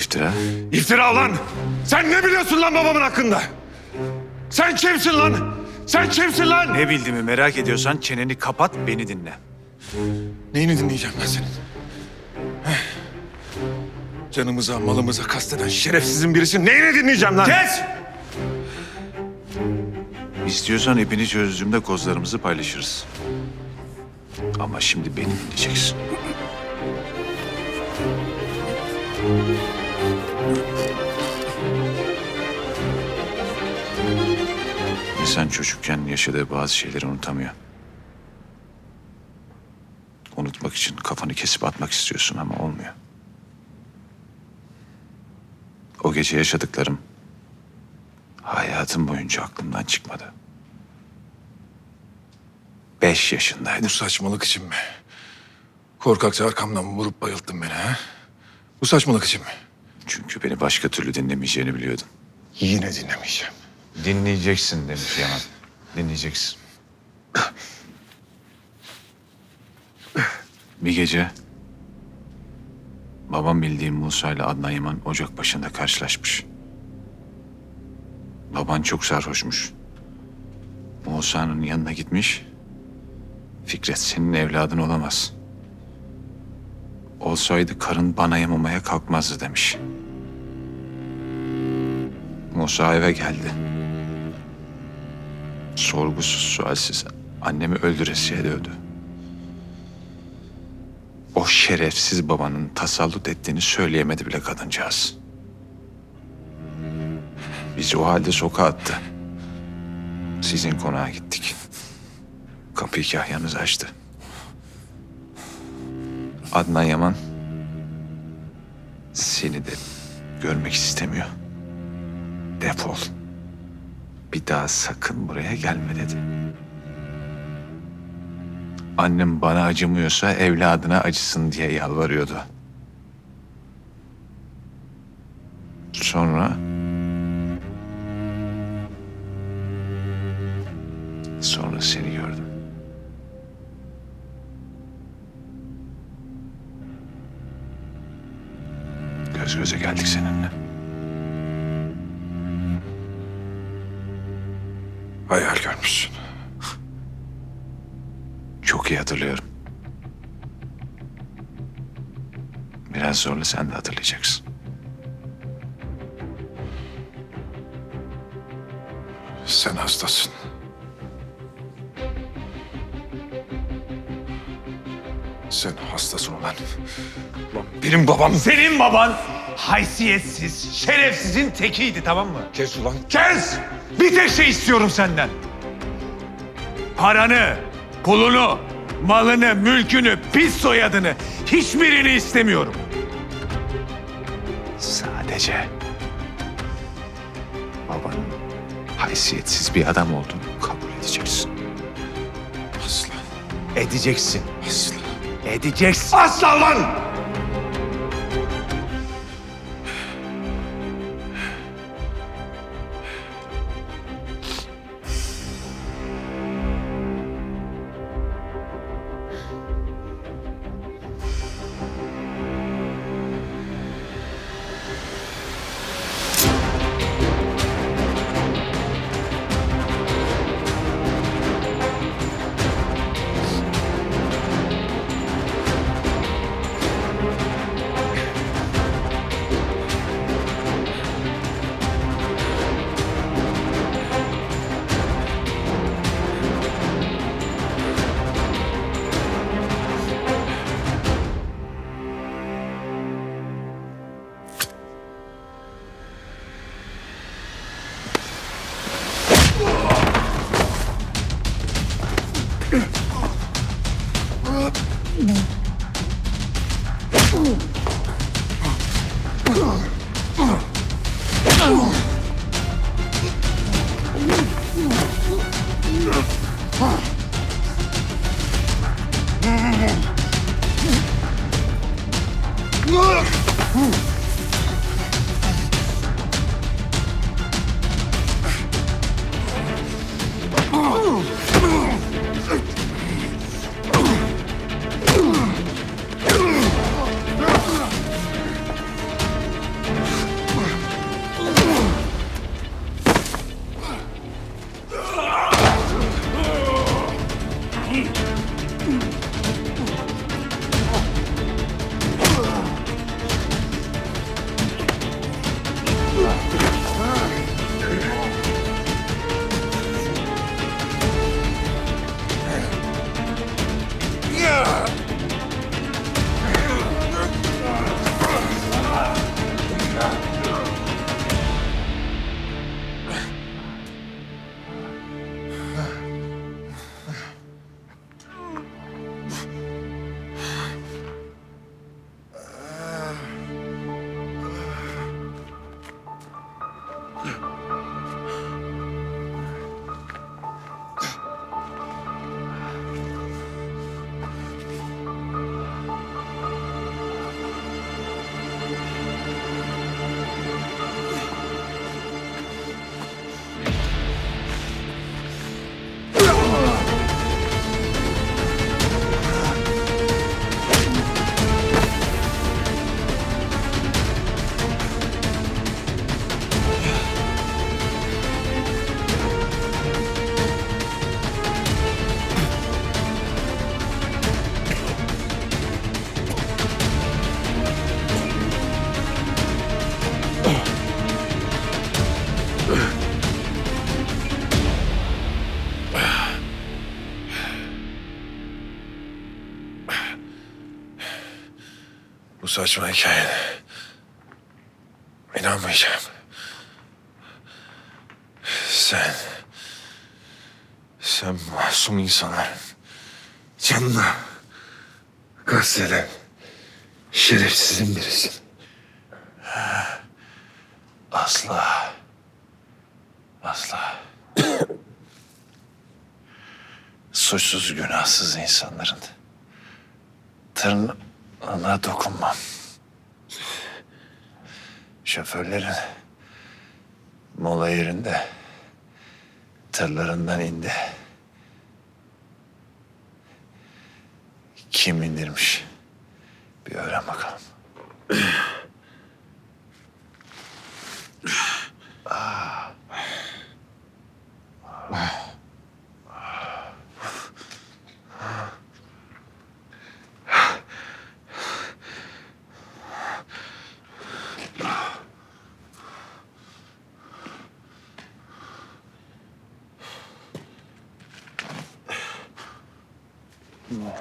İftira. İftira lan! Sen ne biliyorsun lan babamın hakkında? Sen kimsin lan? Sen kimsin lan? Ne bildiğimi merak ediyorsan çeneni kapat beni dinle. Neyini dinleyeceğim ben senin? Heh. Canımıza, malımıza kasteden şerefsizin birisi neyini dinleyeceğim lan? Kes! İstiyorsan ipini çözdüğümde kozlarımızı paylaşırız. Ama şimdi beni dinleyeceksin. İnsan çocukken yaşadığı bazı şeyleri unutamıyor. Unutmak için kafanı kesip atmak istiyorsun ama olmuyor. O gece yaşadıklarım hayatım boyunca aklımdan çıkmadı. Beş yaşındaydım. Bu saçmalık için mi? Korkakça arkamdan vurup bayılttın beni ha? Bu saçmalık için mi? Çünkü beni başka türlü dinlemeyeceğini biliyordum. Yine dinlemeyeceğim. Dinleyeceksin demiş Yaman. Dinleyeceksin. Bir gece babam bildiğim Musa ile Adnan Yaman ocak başında karşılaşmış. Baban çok sarhoşmuş. Musa'nın yanına gitmiş. Fikret senin evladın olamaz. Olsaydı karın bana yamamaya kalkmazdı demiş. Musa eve geldi. Sorgusuz sualsiz annemi öldüresiye dövdü. O şerefsiz babanın tasallut ettiğini söyleyemedi bile kadıncağız. Bizi o halde sokağa attı. Sizin konağa gittik. Kapıyı kahyanız açtı. Adnan Yaman seni de görmek istemiyor. Defol. Bir daha sakın buraya gelme dedi. Annem bana acımıyorsa evladına acısın diye yalvarıyordu. Sonra... Sonra seni gördüm. Göz göze geldik seninle. Hayal görmüşsün. Çok iyi hatırlıyorum. Biraz zorla sen de hatırlayacaksın. Sen hastasın. Sen hastasın ulan. Ulan benim babam... Senin baban haysiyetsiz, şerefsizin tekiydi tamam mı? Kes ulan. Kes! Bir tek şey istiyorum senden. Paranı, pulunu, malını, mülkünü, pis soyadını hiçbirini istemiyorum. Sadece babanın haysiyetsiz bir adam olduğunu kabul edeceksin. Asla. Edeceksin. Asla. Edeceksin. Asla lan! Uh, no. Saçma hikayene inanmayacağım. Sen... Sen masum insanların canına kasteden şerefsizin birisin. Asla. Asla. Suçsuz günahsız insanların tırnağına dokunmam. Şoförlerin mola yerinde tırlarından indi. Kim indirmiş? Bir öğren bakalım. うん。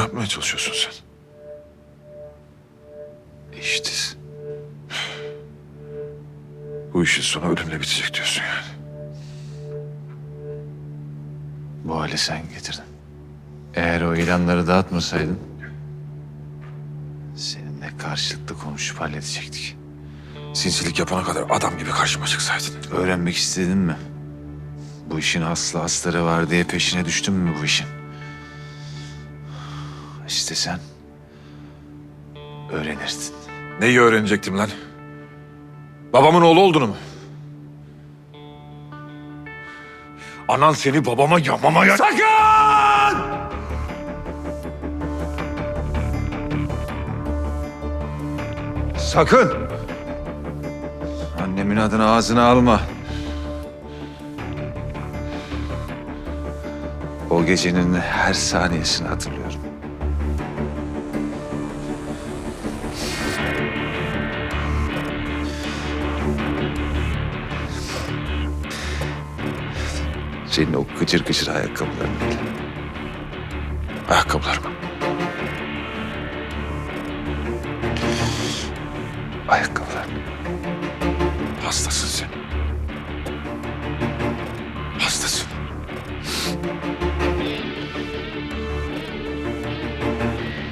Ne yapmaya çalışıyorsun sen? İşte Bu işin sonu ölümle bitecek diyorsun yani. bu hali sen getirdin. Eğer o ilanları dağıtmasaydın... ...seninle karşılıklı konuşup halledecektik. Sinsilik yapana kadar adam gibi karşıma çıksaydın. Öğrenmek istedin mi? Bu işin aslı astarı var diye peşine düştün mü bu işin? İşte sen öğrenirdin. Neyi öğrenecektim lan? Babamın oğlu olduğunu mu? Anan seni babama yamamaya... Sakın! Sakın! Annemin adını ağzına alma. O gecenin her saniyesini hatırlıyorum. Senin o gıcır gıcır ayakkabıların. Ayakkabılarımı. Ayakkabıların. Hastasın sen. Hastasın.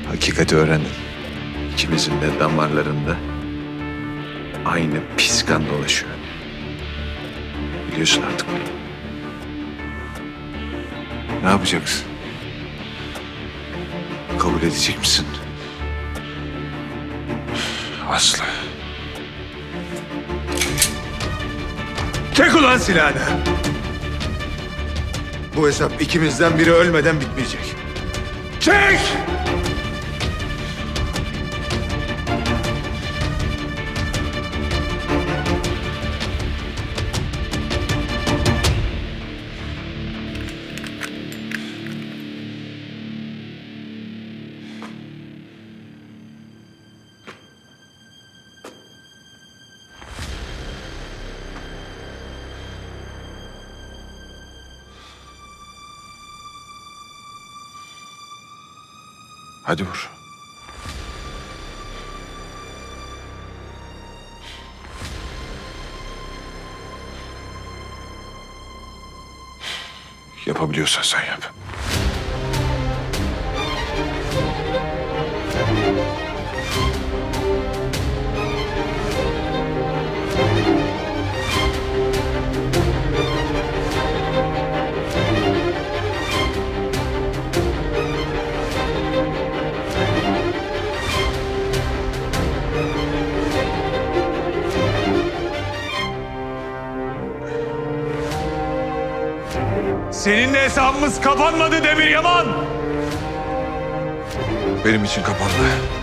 Hakikati öğrendim. İkimizin de damarlarında aynı pis kan dolaşıyor. Biliyorsun artık bunu. Ne yapacaksın? Kabul edecek misin? Aslı. Çek ulan silahını. Bu hesap ikimizden biri ölmeden bitmeyecek. Çek! Hadi vur. Yapabiliyorsan sen yap. Seninle hesabımız kapanmadı Demir Yaman. Benim için kapandı.